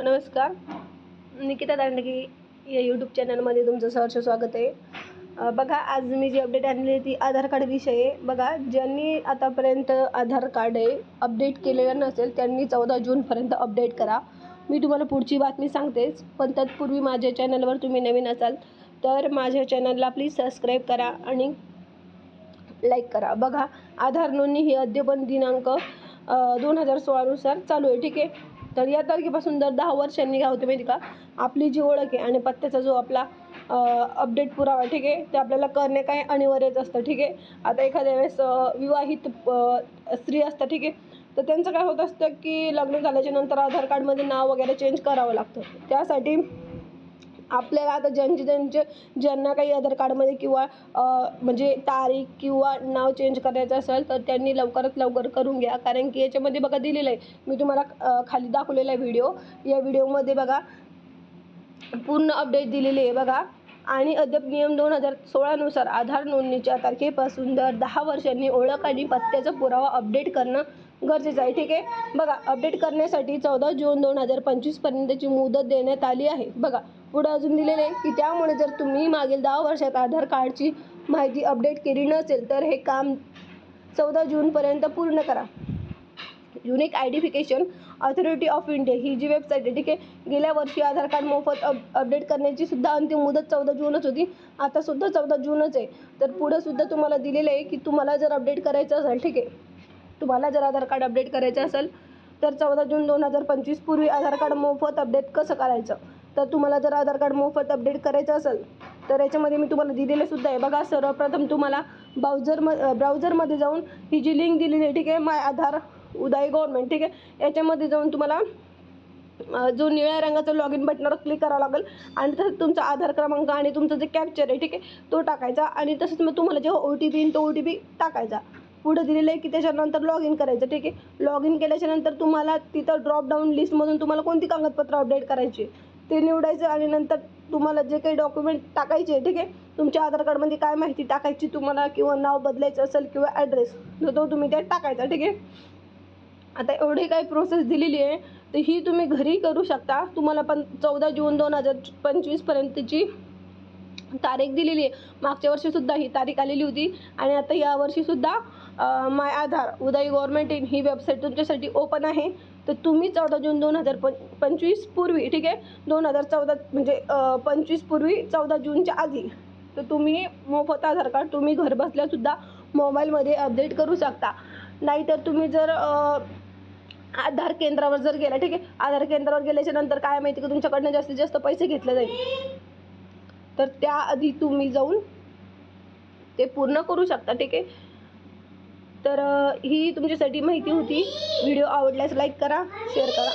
नमस्कार. निकिता दांडगे या यूट्यूब चॅनलमध्ये तुमचं सहर्ष स्वागत आहे. बघा आज मी जी अपडेट आणली आहे ती आधार कार्ड विषय आहे. बघा ज्यांनी आतापर्यंत आधार कार्ड आहे अपडेट केलेलं नसेल त्यांनी चौदा जूनपर्यंत अपडेट करा. मी तुम्हाला पुढची बातमी सांगतेच पण तत्पूर्वी माझ्या चॅनलवर तुम्ही नवीन असाल तर माझ्या चॅनलला प्लीज सबस्क्राईब करा आणि लाईक करा. बघा आधार नोंदणी ही अद्यपन दिनांक दोन हजार सोळानुसार चालू आहे ठीक आहे? तर या तारखेपासून दर दहा वर्षांनी काय होते माहिती का? आपली जी ओळख आहे आणि पत्त्याचा जो आपला अपडेट पुरावा ठीक आहे? ते आपल्याला करणे काय अनिवार्यच असतं ठीक आहे? आता एखाद्या वेळेस विवाहित स्त्री असतं ठीक आहे? तर त्यांचं काय होत असतं की लग्न झाल्याच्यानंतर आधार कार्डमध्ये नाव वगैरे चेंज करावं लागतं. त्यासाठी आपल्याला आता ज्यांचे ज्यांचे ज्यांना काही आधार कार्डमध्ये किंवा म्हणजे तारीख किंवा नाव चेंज करायचं असेल तर त्यांनी लवकरात लवकर करून घ्या. कारण की याच्यामध्ये बघा दिलेलं आहे. मी तुम्हाला खाली दाखवलेला आहे व्हिडिओ या व्हिडिओमध्ये बघा पूर्ण अपडेट दिलेली आहे बघा. आणि अद्याप नियम दोन हजार सोळानुसार आधार नोंदणीच्या तारखेपासून दर दहा वर्षांनी ओळख आणि पत्त्याचा पुरावा अपडेट करणं गरजेचं आहे. ठीक आहे? बघा अपडेट करण्यासाठी चौदा जून दोन हजार पंचवीसपर्यंतची मुदत देण्यात आली आहे. बघा पुढं अजून दिलेलं आहे की त्यामुळे जर तुम्ही मागील दहा वर्षात आधार कार्डची माहिती अपडेट केली नसेल तर हे काम चौदा जूनपर्यंत पूर्ण करा. Unique identification authority of India ही जी वेबसाईट आहे ठीक आहे? गेल्या वर्षी आधार कार्ड मोफत अप अपडेट करण्याची सुद्धा अंतिम मुदत चौदा जूनच होती. आता सुद्धा चौदा जूनच आहे. तर पुढं सुद्धा तुम्हाला दिलेलं आहे की तुम्हाला जर अपडेट करायचं असेल ठीक आहे? तुम्हाला जर आधार कार्ड अपडेट करायचं असेल तर चौदा जून दोन हजार पंचवीस पूर्वी आधार कार्ड मोफत अपडेट कसं करायचं? तर तुम्हाला जर आधार कार्ड मोफत अपडेट करायचं असेल तर याच्यामध्ये मी तुम्हाला दिलेलंसुद्धा आहे. बघा सर्वप्रथम तुम्हाला ब्राउझर म ब्राउझरमध्ये जाऊन ही जी लिंक दिलेली आहे ठीक आहे माय आधार उदय गव्हर्नमेंट ठीक आहे याच्यामध्ये जाऊन तुम्हाला जो निळ्या रंगाचा लॉग इन बटनावर क्लिक करावं लागेल आणि तसंच तुमचा आधार क्रमांक आणि तुमचा जे कॅप्चर आहे ठीक आहे तो टाकायचा आणि तसंच मग तुम्हाला जेव्हा ओ टी पी तो ओ टी पी टाकायचा. पुढे दिलेलं आहे की त्याच्यानंतर लॉग इन करायचं ठीक आहे. लॉग इन केल्याच्यानंतर तुम्हाला तिथं ड्रॉपडाऊन लिस्टमधून तुम्हाला कोणती कागदपत्र अपडेट करायची? ते निवडायचं आणि नंतर तुम्हाला जे काही डॉक्युमेंट टाकायचे आहे ठीक आहे? तुमच्या आधार कार्डमध्ये काय माहिती टाकायची तुम्हाला किंवा नाव बदलायचं असेल किंवा ॲड्रेस तर तो तुम्ही त्यात टाकायचा ठीक आहे? आता एवढी काही प्रोसेस दिलेली आहे तर ही तुम्ही घरी करू शकता. तुम्हाला पण चौदा जून दोन हजार पंचवीसपर्यंतची तारीख दिलेली आहे. मागच्या वर्षीसुद्धा ही तारीख आलेली होती आणि आता यावर्षीसुद्धा my Aadhaar Uday government in ही वेबसाईट तुमच्यासाठी ओपन आहे. तर तुम्ही चौदा जून दोन हजार पं पंचवीस पूर्वी ठीक आहे? दोन हजार चौदा म्हणजे पंचवीस पूर्वी चौदा जूनच्या आधी तर तुम्ही मोफत आधार कार्ड तुम्ही घर बसल्यासुद्धा मोबाईलमध्ये अपडेट करू शकता. नाहीतर तुम्ही जर आधार केंद्रावर जर गेला ठीक आहे? आधार केंद्रावर गेल्याच्यानंतर काय माहिती का तुमच्याकडनं जास्तीत जास्त पैसे घेतले जाईल. तर त्याआधी तुम्ही जाऊन ते पूर्ण करू शकता ठीक आहे? तर ही तुमच्यासाठी माहिती होती. व्हिडिओ आवडल्यास लाईक करा शेअर करा.